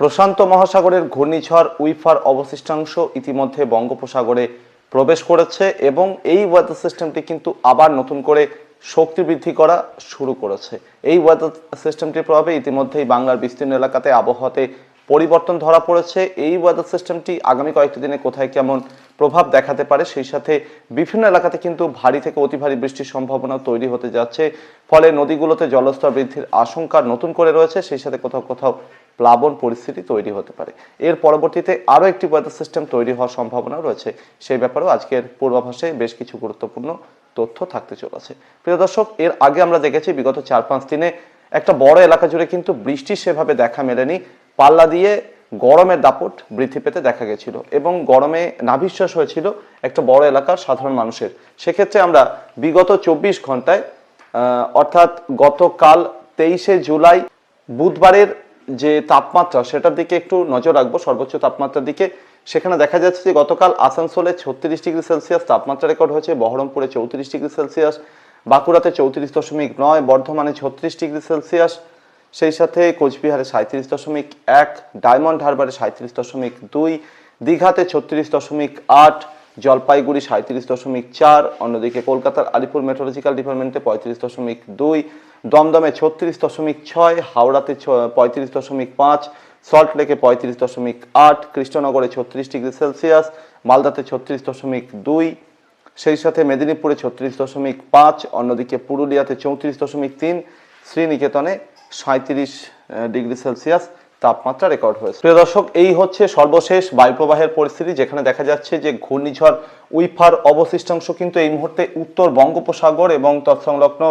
প্রশান্ত মহাসাগরের ঘূর্ণিঝড় উইফার অবশিষ্টাংশ ইতিমধ্যে বঙ্গোপসাগরে প্রবেশ করেছে এবং এই ওয়েদার সিস্টেমটি কিন্তু আবার নতুন করে শক্তি বৃদ্ধি করা শুরু করেছে। এই ওয়েদার সিস্টেমটির প্রভাবে ইতিমধ্যেই বাংলার বিস্তীর্ণ এলাকাতে আবহাওয়াতে পরিবর্তন ধরা পড়েছে। এই ওয়েদার সিস্টেমটি আগামী কয়েকটি দিনে কোথায় কেমন প্রভাব দেখাতে পারে সেই সাথে বিভিন্ন এলাকাতে কিন্তু ভারী থেকে অতি ভারী বৃষ্টির সম্ভাবনা তৈরি হতে যাচ্ছে। ফলে নদীগুলোতে জলস্তর বৃদ্ধির আশঙ্কা নতুন করে রয়েছে। সেই সাথে কোথাও কোথাও প্লাবন পরিস্থিতি তৈরি হতে পারে। এর পরবর্তীতে আরও একটি ওয়েদার সিস্টেম তৈরি হওয়ার সম্ভাবনা রয়েছে। সেই ব্যাপারেও আজকের পূর্বাভাসে বেশ কিছু গুরুত্বপূর্ণ তথ্য থাকতে চলেছে। প্রিয় দর্শক, এর আগে আমরা দেখেছি বিগত চার পাঁচ দিনে একটা বড় এলাকা জুড়ে কিন্তু বৃষ্টি সেভাবে দেখা মেলেনি। পাল্লা দিয়ে গরমের দাপট বৃদ্ধি পেতে দেখা গেছিল এবং গরমে নাভিশ্বাস হয়েছিল একটা বড় এলাকার সাধারণ মানুষের। সেক্ষেত্রে আমরা বিগত চব্বিশ ঘন্টায় অর্থাৎ গতকাল তেইশে জুলাই, বুধবারের যে তাপমাত্রা, সেটার দিকে একটু নজর রাখব, সর্বোচ্চ তাপমাত্রার দিকে। সেখানে দেখা যাচ্ছে যে গতকাল আসানসোলে ছত্রিশ ডিগ্রি সেলসিয়াস তাপমাত্রা রেকর্ড হয়েছে, বহরমপুরে চৌত্রিশ ডিগ্রি সেলসিয়াস, বাঁকুড়াতে চৌত্রিশ দশমিক নয়, বর্ধমানে ছত্রিশ ডিগ্রি সেলসিয়াস, সেই সাথে কোচবিহারে সাঁত্রিশ দশমিক এক, ডায়মন্ড হারবারে সাঁত্রিশ দশমিক দুই, দীঘাতে ছত্রিশ দশমিক আট জলপাইগুড়ি সাঁত্রিশ দশমিক চার, অন্যদিকে কলকাতার আলিপুর মেট্রোলজিক্যাল ডিপার্টমেন্টে পঁয়ত্রিশ দশমিক দুই, দমদমে ছত্রিশ দশমিক ছয়, হাওড়াতে পঁয়ত্রিশ দশমিক পাঁচ সল্টলেকে পঁয়ত্রিশ দশমিক আট, কৃষ্ণনগরে ছত্রিশ ডিগ্রি সেলসিয়াস, মালদাতে ছত্রিশ দশমিক দুই সেই সাথে মেদিনীপুরে ছত্রিশ দশমিক পাঁচ, অন্যদিকে পুরুলিয়াতে চৌত্রিশ দশমিক তিন, শ্রীনিকেতনে সাঁত্রিশ ডিগ্রি সেলসিয়াস। তাপমাত্রা রেকর্ড হয়েছে। প্রিয় দর্শক, এই হচ্ছে সর্বশেষ বায়ুপ্রবাহের পরিস্থিতি, যেখানে দেখা যাচ্ছে যে ঘূর্ণিঝড় উইফার অবশিষ্টাংশ কিন্তু এই মুহূর্তে উত্তর বঙ্গোপসাগর এবং তৎসংলগ্ন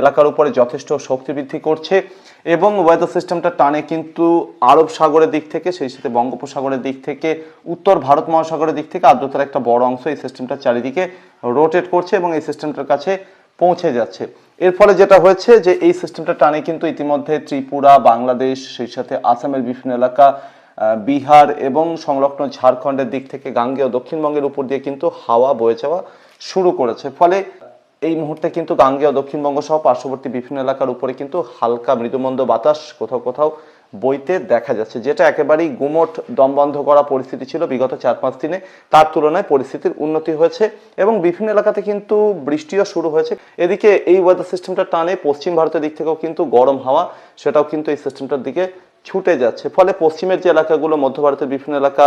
এলাকার উপরে যথেষ্ট শক্তি বৃদ্ধি করছে এবং ওয়েদার সিস্টেমটা টানে কিন্তু আরব সাগরের দিক থেকে, সেই সাথে বঙ্গোপসাগরের দিক থেকে, উত্তর ভারত মহাসাগরের দিক থেকে আর্দ্রতার একটা বড় অংশ এই সিস্টেমটা চারিদিকে রোটেট করছে এবং এই সিস্টেমটার কাছে পৌঁছে যাচ্ছে। এর ফলে যেটা হয়েছে যে এই সিস্টেমটা টানে কিন্তু ইতিমধ্যে ত্রিপুরা, বাংলাদেশ, সেই সাথে আসামের বিভিন্ন এলাকা বিহার এবং সংলগ্ন ঝাড়খণ্ডের দিক থেকে গাঙ্গেয় দক্ষিণবঙ্গের উপর দিয়ে কিন্তু হাওয়া বয়ে যাওয়া শুরু করেছে। ফলে এই মুহূর্তে কিন্তু গাঙ্গেয় দক্ষিণবঙ্গ সহ পার্শ্ববর্তী বিভিন্ন এলাকার উপরে কিন্তু হালকা মৃদুমন্দ বাতাস কোথাও কোথাও বইতে দেখা যাচ্ছে, যেটা একেবারেই গুমট দমবন্ধ করা পরিস্থিতি ছিল বিগত চার পাঁচ দিনে। তার তুলনায় পরিস্থিতির উন্নতি হয়েছে এবং বিভিন্ন এলাকাতে কিন্তু বৃষ্টিও শুরু হয়েছে। এদিকে এই ওয়েদার সিস্টেমটা টানে, পশ্চিম ভারতের দিক থেকেও কিন্তু গরম হাওয়া, সেটাও কিন্তু এই সিস্টেমটার দিকে ছুটে যাচ্ছে। ফলে পশ্চিমের যে এলাকাগুলো, মধ্য ভারতের বিভিন্ন এলাকা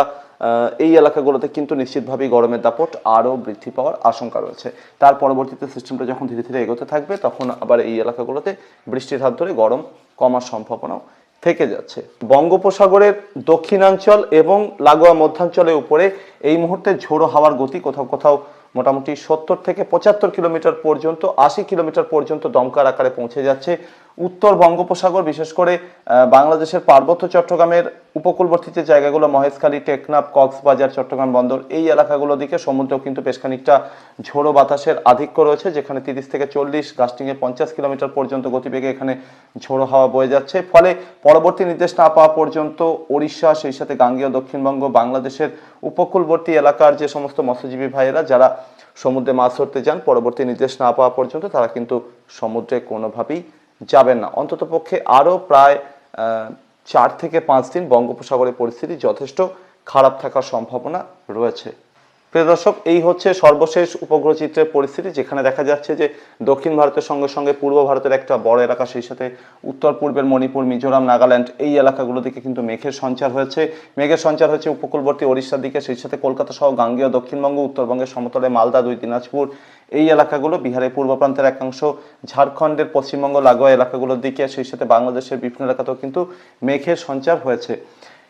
এই এলাকাগুলোতে কিন্তু নিশ্চিতভাবেই গরমের দাপট আরও বৃদ্ধি পাওয়ার আশঙ্কা রয়েছে। তার পরবর্তীতে সিস্টেমটা যখন ধীরে ধীরে এগোতে থাকবে, তখন আবার এই এলাকাগুলোতে বৃষ্টির হাত ধরে গরম কমার সম্ভাবনাও থেকে যাচ্ছে। বঙ্গোপসাগরের দক্ষিণাঞ্চল এবং লাগোয়া মধ্যাঞ্চলের উপরে এই মুহূর্তে ঝোড়ো হাওয়ার গতি কোথাও কোথাও মোটামুটি সত্তর থেকে পঁচাত্তর কিলোমিটার পর্যন্ত, আশি কিলোমিটার পর্যন্ত দমকার আকারে পৌঁছে যাচ্ছে। উত্তর বঙ্গোপসাগর, বিশেষ করে বাংলাদেশের পার্বত্য চট্টগ্রামের উপকূলবর্তী যে জায়গাগুলো মহেশখালী, টেকনাফ, কক্সবাজার, চট্টগ্রাম বন্দর, এই এলাকাগুলো দিকে সমুদ্র কিন্তু বেশ খানিকটা ঝোড়ো বাতাসের আধিক্য রয়েছে, যেখানে তিরিশ থেকে চল্লিশ গাস্টিংয়ে পঞ্চাশ কিলোমিটার পর্যন্ত গতিবেগে এখানে ঝোড়ো হাওয়া বয়ে যাচ্ছে। ফলে পরবর্তী নির্দেশ না পাওয়া পর্যন্ত ওড়িশা, সেই সাথে গাঙ্গেয়, দক্ষিণবঙ্গ, বাংলাদেশের উপকূলবর্তী এলাকার যে সমস্ত মৎস্যজীবী ভাইয়েরা, যারা সমুদ্রে মাছ ধরতে যান, পরবর্তী নির্দেশ না পাওয়া পর্যন্ত তারা কিন্তু সমুদ্রে কোনোভাবেই যাবেন না। অন্তত পক্ষে আরও প্রায় চার থেকে পাঁচ দিন বঙ্গোপসাগরের পরিস্থিতি যথেষ্ট খারাপ থাকার সম্ভাবনা রয়েছে। প্রিয় দর্শক, এই হচ্ছে সর্বশেষ উপগ্রহ চিত্রের পরিস্থিতি, যেখানে দেখা যাচ্ছে যে দক্ষিণ ভারতের সঙ্গে সঙ্গে পূর্ব ভারতের একটা বড় এলাকা, সেই সাথে উত্তর পূর্বের মণিপুর, মিজোরাম, নাগাল্যান্ড, এই এলাকাগুলো দিকে কিন্তু মেঘের সঞ্চার হয়েছে। মেঘের সঞ্চার হয়েছে উপকূলবর্তী ওড়িশার দিকে, সেই সাথে কলকাতা সহ গাঙ্গেয় দক্ষিণবঙ্গ, উত্তরবঙ্গের সমতলে মালদা, দুই দিনাজপুর, এই এলাকাগুলো, বিহারের পূর্ব প্রান্তের একাংশ, ঝাড়খণ্ডের পশ্চিমবঙ্গ, লাগোয়া এলাকাগুলোর দিকে, সেই সাথে বাংলাদেশের বিভিন্ন এলাকাতেও কিন্তু মেঘের সঞ্চার হয়েছে।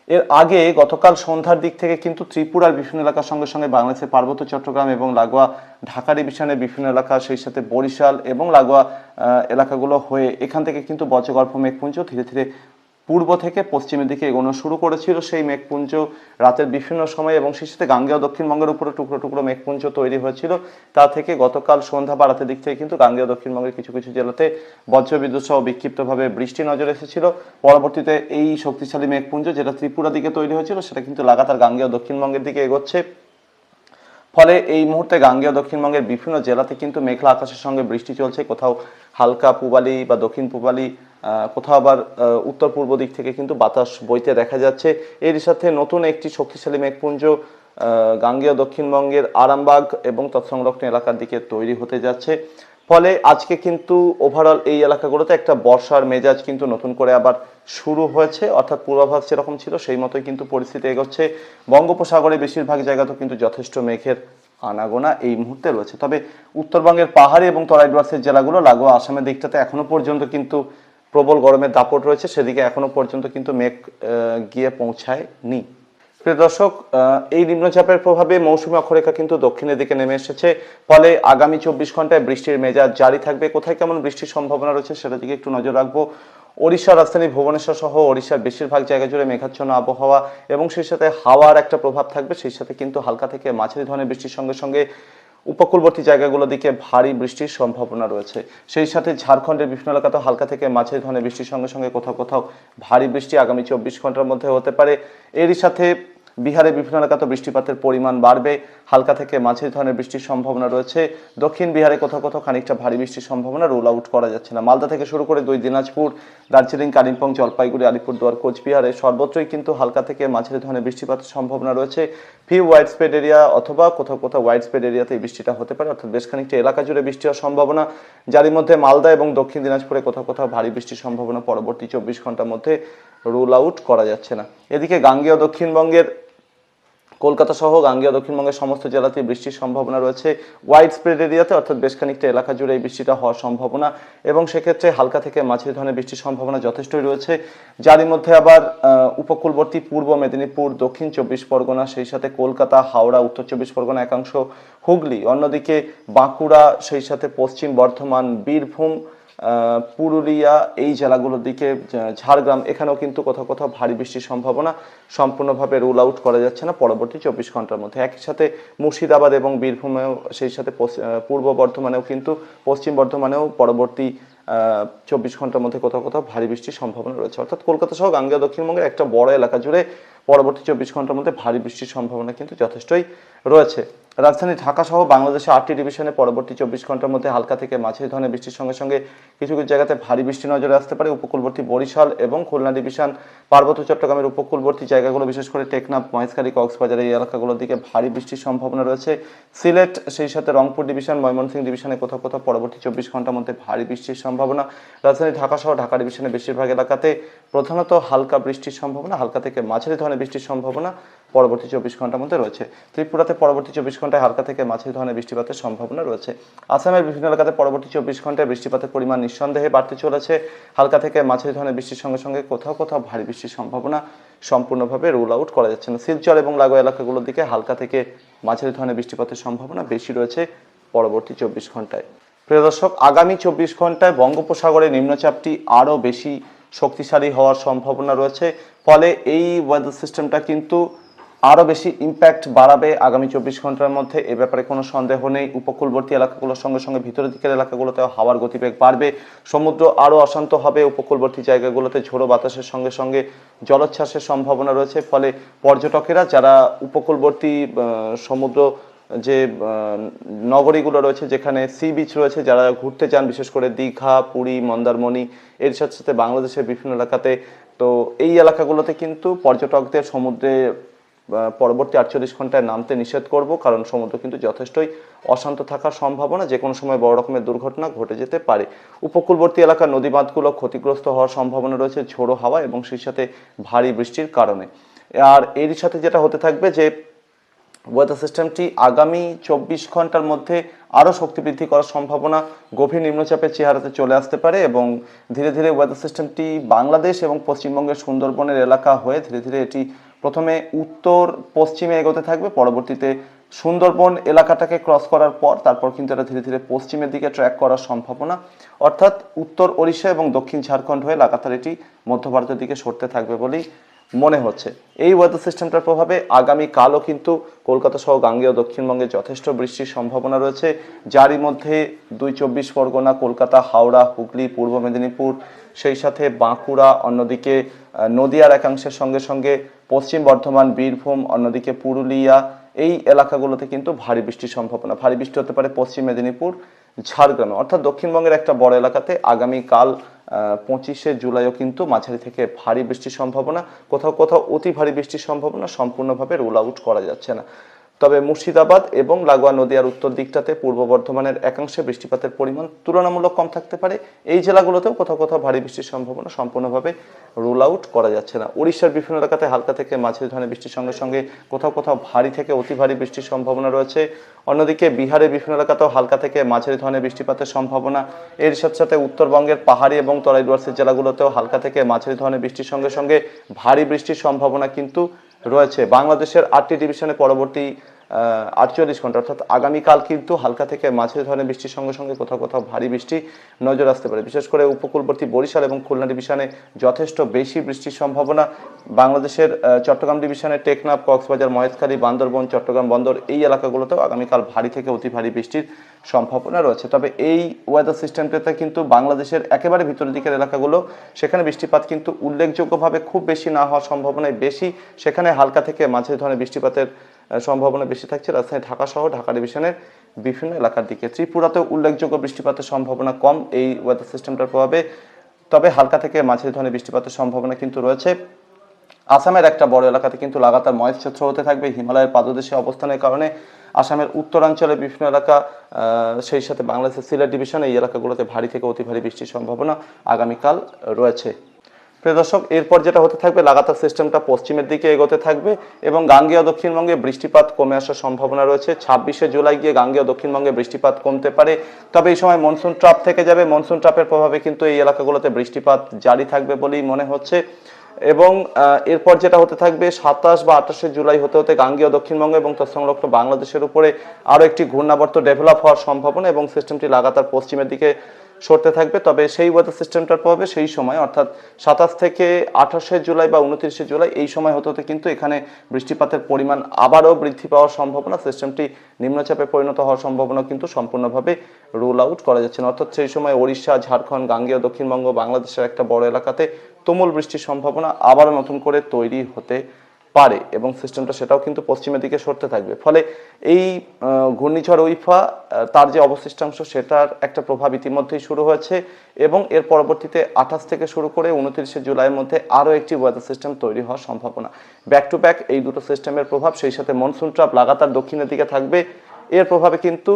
এর আগে গতকাল সন্ধ্যার দিক থেকে কিন্তু ত্রিপুরার বিভিন্ন এলাকার সঙ্গে সঙ্গে বাংলাদেশের পার্বত্য চট্টগ্রাম এবং লাগোয়া ঢাকা ডিভিশনের বিভিন্ন এলাকা, সেই সাথে বরিশাল এবং লাগোয়া এলাকাগুলো হয়ে এখান থেকে কিন্তু বজ্রগর্ভ মেঘপুঞ্জ ধীরে ধীরে পূর্ব থেকে পশ্চিমের দিকে এগোনো শুরু করেছিল সেই মেঘপুঞ্জ রাতের বিভিন্ন সময় এবং সেই সাথে গাঙ্গেয় দক্ষিণবঙ্গের উপরে টুকরো টুকরো মেঘপুঞ্জ তৈরি হয়েছিল। তা থেকে গতকাল সন্ধ্যা বা রাতের দিক থেকে কিন্তু গাঙ্গেয় দক্ষিণবঙ্গের কিছু কিছু জেলাতে বজ্রবিদ্যুৎ সহ বিক্ষিপ্তভাবে বৃষ্টি নজরে এসেছিল। পরবর্তীতে এই শক্তিশালী মেঘপুঞ্জ যেটা ত্রিপুরা দিকে তৈরি হয়েছিল সেটা কিন্তু লাগাতার গাঙ্গেয় দক্ষিণবঙ্গের দিকে এগোচ্ছে। ফলে এই মুহূর্তে গাঙ্গেয় দক্ষিণবঙ্গের বিভিন্ন জেলাতে কিন্তু মেঘলা আকাশের সঙ্গে বৃষ্টি চলছে। কোথাও হালকা পূবালি বা দক্ষিণ পূবালি কোথাও আবার উত্তর পূর্ব দিক থেকে কিন্তু বাতাস বইতে দেখা যাচ্ছে। এর সাথে নতুন একটি শক্তিশালী মেঘপুঞ্জ গাঙ্গেয় দক্ষিণবঙ্গের আরামবাগ এবং তৎসংলগ্ন এলাকার দিকে তৈরি হতে যাচ্ছে। ফলে আজকে কিন্তু ওভারঅল এই এলাকাগুলোতে একটা বর্ষার মেজাজ কিন্তু নতুন করে আবার শুরু হয়েছে, অর্থাৎ পূর্বাভাস যেরকম ছিল সেই মতোই কিন্তু পরিস্থিতি এগোচ্ছে। বঙ্গোপসাগরে বেশিরভাগ জায়গাতেও কিন্তু যথেষ্ট মেঘের আনাগোনা এই মুহূর্তে রয়েছে। তবে উত্তরবঙ্গের পাহাড়ি এবং তরাই ডুয়ার্সের জেলাগুলো, লাগোয়া আসামের দিকটাতে এখনও পর্যন্ত কিন্তু প্রবল গরমের দাপট রয়েছে, সেদিকে এখনও পর্যন্ত কিন্তু মেঘ গিয়ে পৌঁছায়নি। প্রিয় দর্শক এই নিম্নচাপের প্রভাবে মৌসুমী অক্ষরেখা কিন্তু দক্ষিণের দিকে নেমে এসেছে। ফলে আগামী চব্বিশ ঘন্টায় বৃষ্টির মেজাজ জারি থাকবে। কোথায় কেমন বৃষ্টির সম্ভাবনা রয়েছে সেটার দিকে একটু নজর রাখব। ওড়িশার রাজধানী ভুবনেশ্বর সহ ওড়িশার বেশিরভাগ জায়গা জুড়ে মেঘাচ্ছন্ন আবহাওয়া এবং সেই সাথে হাওয়ার একটা প্রভাব থাকবে। সেই সাথে কিন্তু হালকা থেকে মাঝারি ধরনের বৃষ্টির সঙ্গে সঙ্গে উপকূলবর্তী জায়গাগুলোর দিকে ভারী বৃষ্টির সম্ভাবনা রয়েছে। সেই সাথে ঝাড়খণ্ডের বিভিন্ন এলাকাতেও হালকা থেকে মাঝারি ধরনের বৃষ্টির সঙ্গে সঙ্গে কোথাও কোথাও ভারী বৃষ্টি আগামী চব্বিশ ঘণ্টার মধ্যে হতে পারে। এরই সাথে বিহারে বিভিন্ন এলাকাতে বৃষ্টিপাতের পরিমাণ বাড়বে। হালকা থেকে মাঝারি ধরনের বৃষ্টির সম্ভাবনা রয়েছে। দক্ষিণ বিহারে কোথাও কোথাও খানিকটা ভারী বৃষ্টির সম্ভাবনা, রোল আউট করা যাচ্ছে না। মালদা থেকে শুরু করে দুই দিনাজপুর, দার্জিলিং, কালিম্পং, জলপাইগুড়ি, আলিপুরদুয়ার, কোচবিহারে সর্বত্রই কিন্তু হালকা থেকে মাঝারি ধরনের বৃষ্টিপাতের সম্ভাবনা রয়েছে। ফিউ ওয়াইড স্প্রেড এরিয়া অথবা কোথাও কোথাও ওয়াইড স্প্রেড এরিয়াতে এই বৃষ্টিটা হতে পারে, অর্থাৎ বেশ খানিকটা এলাকা জুড়ে বৃষ্টি হওয়ার সম্ভাবনা। যার মধ্যে মালদা এবং দক্ষিণ দিনাজপুরে কোথাও কোথাও ভারী বৃষ্টির সম্ভাবনা পরবর্তী চব্বিশ ঘণ্টার মধ্যে রুল আউট করা যাচ্ছে না। এদিকে গাঙ্গেয় দক্ষিণবঙ্গের কলকাতা সহ গাঙ্গেয় দক্ষিণবঙ্গের সমস্ত জেলাতে বৃষ্টির সম্ভাবনা রয়েছে। ওয়াইড স্প্রেড এরিয়াতে, অর্থাৎ বেশ খানিকটা এলাকা জুড়ে এই বৃষ্টিটা হওয়ার সম্ভাবনা। এবং সেক্ষেত্রে হালকা থেকে মাঝারি ধরনের বৃষ্টির সম্ভাবনা যথেষ্টই রয়েছে। যারই মধ্যে আবার উপকূলবর্তী পূর্ব মেদিনীপুর, দক্ষিণ চব্বিশ পরগনা, সেই সাথে কলকাতা, হাওড়া, উত্তর চব্বিশ পরগনা, একাংশ হুগলি। অন্যদিকে বাঁকুড়া, সেই সাথে পশ্চিম বর্ধমান, বীরভূম পুরুলিয়া, এই জেলাগুলোর দিকে ঝাড়গ্রাম, এখানেও কিন্তু কোথাও কোথাও ভারী বৃষ্টির সম্ভাবনা সম্পূর্ণভাবে রুল আউট করা যাচ্ছে না পরবর্তী চব্বিশ ঘণ্টার মধ্যে। একই সাথে মুর্শিদাবাদ এবং বীরভূমেও সেই সাথে পূর্ব বর্ধমানেও কিন্তু, পশ্চিম বর্ধমানেও পরবর্তী চব্বিশ ঘণ্টার মধ্যে কোথাও কোথাও ভারী বৃষ্টির সম্ভাবনা রয়েছে। অর্থাৎ কলকাতা সহ গাঙ্গেয় দক্ষিণবঙ্গের একটা বড় এলাকা জুড়ে পরবর্তী চব্বিশ ঘণ্টার মধ্যে ভারী বৃষ্টির সম্ভাবনা কিন্তু যথেষ্টই রয়েছে। রাজধানী ঢাকা সহ বাংলাদেশে আটটি ডিভিশনে পরবর্তী চব্বিশ ঘণ্টার মধ্যে হালকা থেকে মাঝারি ধরনের বৃষ্টির সঙ্গে সঙ্গে কিছু কিছু জায়গাতে ভারী বৃষ্টি নজরে আসতে পারে উপকূলবর্তী বরিশাল এবং খুলনা ডিভিশন। পার্বত্য চট্টগ্রামের উপকূলবর্তী জায়গাগুলো, বিশেষ করে টেকনাফ, মহেশখালী, কক্সবাজার এই এলাকাগুলোর দিকে ভারী বৃষ্টির সম্ভাবনা রয়েছে। সিলেট, সেই সাথে রংপুর ডিভিশন, ময়মনসিংহ ডিভিশনে কোথাও কোথাও পরবর্তী চব্বিশ ঘণ্টার মধ্যে ভারী বৃষ্টির সম্ভাবনা। রাজধানী ঢাকা সহ ঢাকা ডিভিশনের বেশিরভাগ এলাকাতে প্রধানত হালকা বৃষ্টির সম্ভাবনা, হালকা থেকে মাঝারি ধরনের বৃষ্টির সম্ভাবনা। পরবর্তী চব্বিশ ঘণ্টার মধ্যে রয়েছে। ত্রিপুরাতে পরবর্তী চব্বিশ ঘন্টায় হালকা থেকে মাঝারি ধরনের বৃষ্টিপাতের সম্ভাবনা রয়েছে। আসামের বিভিন্ন এলাকাতে পরবর্তী চব্বিশ ঘন্টায় বৃষ্টিপাতের পরিমাণ নিঃসন্দেহে বাড়তে চলেছে। হালকা থেকে মাঝারি ধরনের বৃষ্টির সঙ্গে সঙ্গে কোথাও কোথাও ভারী বৃষ্টির সম্ভাবনা সম্পূর্ণভাবে রুল আউট করা যাচ্ছে না। শিলচর এবং লাগোয়া এলাকাগুলোর দিকে হালকা থেকে মাঝারি ধরনের বৃষ্টিপাতের সম্ভাবনা বেশি রয়েছে পরবর্তী চব্বিশ ঘন্টায়। প্রিয় দর্শক, আগামী চব্বিশ ঘন্টায় বঙ্গোপসাগরে নিম্নচাপটি আরও বেশি শক্তিশালী হওয়ার সম্ভাবনা রয়েছে। ফলে এই ওয়েদার সিস্টেমটা কিন্তু আরও বেশি ইম্প্যাক্ট বাড়াবে আগামী চব্বিশ ঘণ্টার মধ্যে। এ ব্যাপারে কোনো সন্দেহ নেই। উপকূলবর্তী এলাকাগুলোর সঙ্গে সঙ্গে ভিতরের দিকের এলাকাগুলোতেও হাওয়ার গতিবেগ বাড়বে। সমুদ্র আরও অশান্ত হবে। উপকূলবর্তী জায়গাগুলোতে ঝোড়ো বাতাসের সঙ্গে সঙ্গে জলোচ্ছ্বাসের সম্ভাবনা রয়েছে। ফলে পর্যটকেরা যারা উপকূলবর্তী সমুদ্র যে নগরীগুলো রয়েছে, যেখানে সি বিচ রয়েছে, যারা ঘুরতে যান, বিশেষ করে দীঘা, পুরী, মন্দারমণি, এর সাথে সাথে বাংলাদেশের বিভিন্ন এলাকাতে, তো এই এলাকাগুলোতে কিন্তু পর্যটকদের সমুদ্রে পরবর্তী আটচল্লিশ ঘন্টায় নামতে নিষেধ করব, কারণ সমুদ্র কিন্তু যথেষ্টই অশান্ত থাকার সম্ভাবনা, যে কোনো সময় বড় রকমের দুর্ঘটনা ঘটে যেতে পারে। উপকূলবর্তী এলাকার নদী বাঁধগুলো ক্ষতিগ্রস্ত হওয়ার সম্ভাবনা রয়েছে ঝোড়ো হাওয়া এবং সেই সাথে ভারী বৃষ্টির কারণে। আর এর সাথে যেটা হতে থাকবে যে ওয়েদার সিস্টেমটি আগামী চব্বিশ ঘণ্টার মধ্যে আরও শক্তি বৃদ্ধি করার সম্ভাবনা গভীর নিম্নচাপের চেহারাতে চলে আসতে পারে এবং ধীরে ধীরে ওয়েদার সিস্টেমটি বাংলাদেশ এবং পশ্চিমবঙ্গের সুন্দরবনের এলাকা হয়ে ধীরে ধীরে এটি প্রথমে উত্তর, পশ্চিমে এগোতে থাকবে। পরবর্তীতে সুন্দরবন এলাকাটাকে ক্রস করার পর তারপর কিন্তু এটা ধীরে ধীরে পশ্চিমের দিকে ট্র্যাক করার সম্ভাবনা। অর্থাৎ উত্তর ওড়িশা এবং দক্ষিণ ঝাড়খণ্ড হয়ে লাগাতার এটি মধ্য ভারতের দিকে সরতে থাকবে বলেই মনে হচ্ছে। এই ওয়েদার সিস্টেমটার প্রভাবে আগামী কালও কিন্তু কলকাতা সহ গাঙ্গেয় দক্ষিণবঙ্গে যথেষ্ট বৃষ্টির সম্ভাবনা রয়েছে। যারই মধ্যে দুই চব্বিশ পরগনা, কলকাতা, হাওড়া, হুগলি, পূর্ব মেদিনীপুর, সেই সাথে বাঁকুড়া, অন্যদিকে নদিয়ার একাংশের সঙ্গে সঙ্গে পশ্চিম বর্ধমান, বীরভূম, অন্যদিকে পুরুলিয়া, এই এলাকাগুলোতে কিন্তু ভারী বৃষ্টির সম্ভাবনা। ভারী বৃষ্টি হতে পারে পশ্চিম মেদিনীপুর, ঝাড়গ্রামে। অর্থাৎ দক্ষিণবঙ্গের একটা বড় এলাকাতে আগামীকাল পঁচিশে জুলাইও কিন্তু মাঝারি থেকে ভারী বৃষ্টির সম্ভাবনা। কোথাও কোথাও অতি ভারী বৃষ্টির সম্ভাবনা সম্পূর্ণভাবে রোল আউট করা যাচ্ছে না। তবে মুর্শিদাবাদ এবং লাগোয়া নদীয়ার উত্তর দিকটাতে পূর্ব বর্ধমানের একাংশে বৃষ্টিপাতের পরিমাণ তুলনামূলক কম থাকতে পারে। এই জেলাগুলোতেও কোথাও কোথাও ভারী বৃষ্টির সম্ভাবনা সম্পূর্ণভাবে রুল আউট করা যাচ্ছে না। উড়িষ্যার বিভিন্ন এলাকাতে হালকা থেকে মাঝারি ধরনের বৃষ্টির সঙ্গে সঙ্গে কোথাও কোথাও ভারী থেকে অতি ভারী বৃষ্টির সম্ভাবনা রয়েছে। অন্যদিকে বিহারের বিভিন্ন এলাকাতেও হালকা থেকে মাঝারি ধরনের বৃষ্টিপাতের সম্ভাবনা। এর সাথে সাথে উত্তরবঙ্গের পাহাড়ি এবং তরাই ডুয়ার্সের জেলাগুলোতেও হালকা থেকে মাঝারি ধরনের বৃষ্টির সঙ্গে সঙ্গে ভারী বৃষ্টির সম্ভাবনা কিন্তু রয়েছে। বাংলাদেশের আটটি ডিভিশনে পরবর্তী আটচল্লিশ ঘণ্টা। অর্থাৎ আগামীকাল কিন্তু হালকা থেকে মাঝারি ধরনের বৃষ্টির সঙ্গে সঙ্গে কোথাও কোথাও ভারী বৃষ্টি নজর আসতে পারে। বিশেষ করে উপকূলবর্তী বরিশাল এবং খুলনা ডিভিশনে যথেষ্ট বেশি বৃষ্টির সম্ভাবনা। বাংলাদেশের চট্টগ্রাম ডিভিশনে টেকনাফ, কক্সবাজার, মহেশখালী, বান্দরবন, চট্টগ্রাম বন্দর এই এলাকাগুলোতেও আগামীকাল ভারী থেকে অতি ভারী বৃষ্টির সম্ভাবনা রয়েছে। তবে এই ওয়েদার সিস্টেমটাতে কিন্তু বাংলাদেশের একেবারে ভিতরের দিকের এলাকাগুলো, সেখানে বৃষ্টিপাত কিন্তু উল্লেখযোগ্যভাবে খুব বেশি না হওয়ার সম্ভাবনায় বেশি। সেখানে হালকা থেকে মাঝারি ধরনের বৃষ্টিপাতের সম্ভাবনা বেশি থাকছে। রাজধানী ঢাকা সহ ঢাকা ডিভিশনের বিভিন্ন এলাকার দিকে। ত্রিপুরাতেও উল্লেখযোগ্য বৃষ্টিপাতের সম্ভাবনা কম এই ওয়েদার সিস্টেমটার প্রভাবে। তবে হালকা থেকে মাঝারি ধরনের বৃষ্টিপাতের সম্ভাবনা কিন্তু রয়েছে। আসামের একটা বড় এলাকাতে কিন্তু লাগাতার ময়েশ্চার থ্রো হতে থাকবে। হিমালয়ের পাদদেশে অবস্থানের কারণে আসামের উত্তরাঞ্চলের বিভিন্ন এলাকা সেই সাথে বাংলাদেশের সিলেট ডিভিশন এই এলাকাগুলোতে ভারী থেকে অতি ভারী বৃষ্টির সম্ভাবনা আগামীকাল রয়েছে। প্রিয় দর্শক, এরপর যেটা হতে থাকবে, লাগাতার সিস্টেমটা পশ্চিমের দিকে এগোতে থাকবে এবং গাঙ্গেয় দক্ষিণবঙ্গে বৃষ্টিপাত কমে আসার সম্ভাবনা রয়েছে। ছাব্বিশে জুলাই গিয়ে গাঙ্গেয় দক্ষিণবঙ্গে বৃষ্টিপাত কমতে পারে। তবে এই সময় মনসুন ট্রাপ থেকে যাবে। মনসুন ট্রাপের প্রভাবে কিন্তু এই এলাকাগুলোতে বৃষ্টিপাত জারি থাকবে বলেই মনে হচ্ছে। এবং এরপর যেটা হতে থাকবে, সাতাশ বা আঠাশে জুলাই হতে হতে গাঙ্গেয় দক্ষিণবঙ্গ এবং তৎসংলগ্ন বাংলাদেশের উপরে আরও একটি ঘূর্ণাবর্ত ডেভেলপ হওয়ার সম্ভাবনা এবং সিস্টেমটি লাগাতার পশ্চিমের দিকে সরতে থাকবে, তবে সেই ওয়েদার সিস্টেমটার প্রভাবে সেই সময়, অর্থাৎ সাতাশ থেকে আঠাশে জুলাই বা উনত্রিশে জুলাই, এই সময় হতে হতে কিন্তু এখানে বৃষ্টিপাতের পরিমাণ আবারও বৃদ্ধি পাওয়ার সম্ভাবনা সিস্টেমটি নিম্নচাপে পরিণত হওয়ার সম্ভাবনা কিন্তু সম্পূর্ণভাবে রুল আউট করা যাচ্ছে না। অর্থাৎ সেই সময় ওড়িশা, ঝাড়খণ্ড, গাঙ্গেয়, দক্ষিণবঙ্গ, বাংলাদেশের একটা বড় এলাকাতে তুমুল বৃষ্টির সম্ভাবনা আবারও নতুন করে তৈরি হতে পারে এবং সিস্টেমটা সেটাও কিন্তু পশ্চিমের দিকে সরতে থাকবে। ফলে এই ঘূর্ণিঝড় উইফা তার যে অবশিষ্টাংশ সেটার একটা প্রভাব ইতিমধ্যেই শুরু হয়েছে এবং এর পরবর্তীতে আঠাশ থেকে শুরু করে উনত্রিশে জুলাইয়ের মধ্যে আরও একটি ওয়েদার সিস্টেম তৈরি হওয়ার সম্ভাবনা। ব্যাক টু ব্যাক এই দুটো সিস্টেমের প্রভাব, সেই সাথে মনসুন ট্রাপ লাগাতার দক্ষিণের দিকে থাকবে। এর প্রভাবে কিন্তু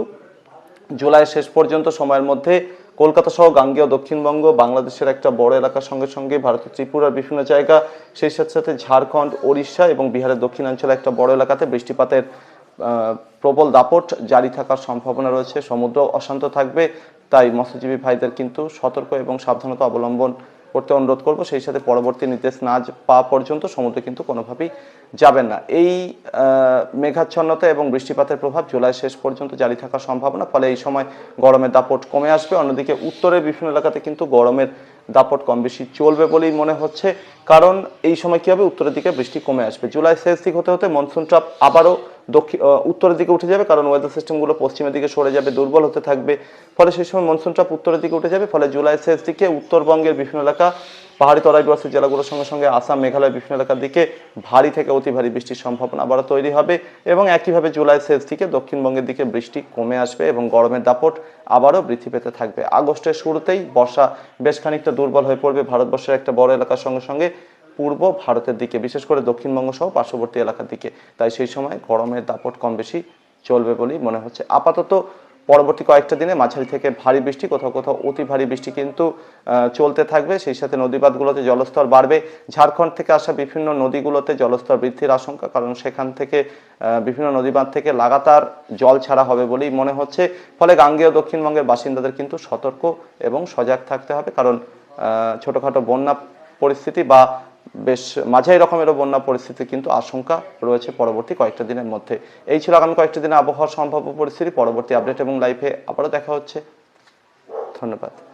জুলাইয়ের শেষ পর্যন্ত সময়ের মধ্যে কলকাতা সহ গাঙ্গেয় দক্ষিণবঙ্গ, বাংলাদেশের একটা বড় এলাকার সঙ্গে সঙ্গে ভারতের ত্রিপুরার বিভিন্ন জায়গা, সেই সাথে সাথে ঝাড়খণ্ড, ওড়িশা এবং বিহারের দক্ষিণাঞ্চলে একটা বড় এলাকাতে বৃষ্টিপাতের প্রবল দাপট জারি থাকার সম্ভাবনা রয়েছে। সমুদ্র অশান্ত থাকবে, তাই মৎস্যজীবী ভাইদের কিন্তু সতর্ক এবং সাবধানতা অবলম্বন করতে অনুরোধ করব। সেই সাথে পরবর্তী নির্দেশ না পাওয়া পর্যন্ত সমুদ্রে কিন্তু কোনোভাবেই যাবেন না। এই মেঘাচ্ছন্নতা এবং বৃষ্টিপাতের প্রভাব জুলাই শেষ পর্যন্ত জারি থাকার সম্ভাবনা, ফলে এই সময় গরমের দাপট কমে আসবে। অন্যদিকে উত্তরের বিভিন্ন এলাকাতে কিন্তু গরমের দাপট কম বেশি চলবে বলেই মনে হচ্ছে। কারণ এই সময় কি হবে? উত্তরের দিকে বৃষ্টি কমে আসবে। জুলাই শেষ দিক হতে হতে মনসুন ট্রাপ আবারও দক্ষিণ উত্তরের দিকে উঠে যাবে। কারণ ওয়েদার সিস্টেমগুলো পশ্চিমের দিকে সরে যাবে, দুর্বল হতে থাকবে। ফলে সেই সময় মনসুন ট্রাপ উত্তরের দিকে উঠে যাবে। ফলে জুলাই শেষ দিকে উত্তরবঙ্গের বিভিন্ন এলাকা পাহাড়ি তরাই ডুয়ার্সের জেলাগুলোর সঙ্গে সঙ্গে আসাম, মেঘালয় বিভিন্ন এলাকার দিকে ভারী থেকে অতি ভারী বৃষ্টির সম্ভাবনা আবারও তৈরি হবে এবং একইভাবে জুলাই শেষ দিকে দক্ষিণবঙ্গের দিকে বৃষ্টি কমে আসবে এবং গরমের দাপট আবারও বৃদ্ধি পেতে থাকবে। আগস্টের শুরুতেই বর্ষা বেশ খানিকটা দুর্বল হয়ে পড়বে ভারতবর্ষের একটা বড় এলাকার সঙ্গে সঙ্গে। পূর্ব ভারতের দিকে, বিশেষ করে দক্ষিণবঙ্গ সহ পার্শ্ববর্তী এলাকার দিকে। তাই সেই সময় গরমের দাপট কম বেশি চলবে বলেই মনে হচ্ছে। আপাতত পরবর্তী কয়েকটা দিনে মাঝারি থেকে ভারী বৃষ্টি, কোথাও কোথাও অতি ভারী বৃষ্টি কিন্তু চলতে থাকবে। সেই সাথে নদীবাদগুলোতে জলস্তর বাড়বে। ঝাড়খণ্ড থেকে আসা বিভিন্ন নদীগুলোতে জলস্তর বৃদ্ধির আশঙ্কা, কারণ সেখান থেকে বিভিন্ন নদীবাঁধ থেকে লাগাতার জল ছাড়া হবে বলেই মনে হচ্ছে। ফলে গাঙ্গেয় দক্ষিণবঙ্গের বাসিন্দাদের কিন্তু সতর্ক এবং সজাগ থাকতে হবে। কারণ ছোটোখাটো বন্যা পরিস্থিতি বা বেশ মাঝারি রকমেরও বন্যা পরিস্থিতি কিন্তু আশঙ্কা রয়েছে পরবর্তী কয়েকটা দিনের মধ্যে। এই ছিল আগামী কয়েকটা দিনে আবহাওয়ার সম্ভাব্য পরিস্থিতি। পরবর্তী আপডেট এবং লাইভে আবারও দেখা হচ্ছে। ধন্যবাদ।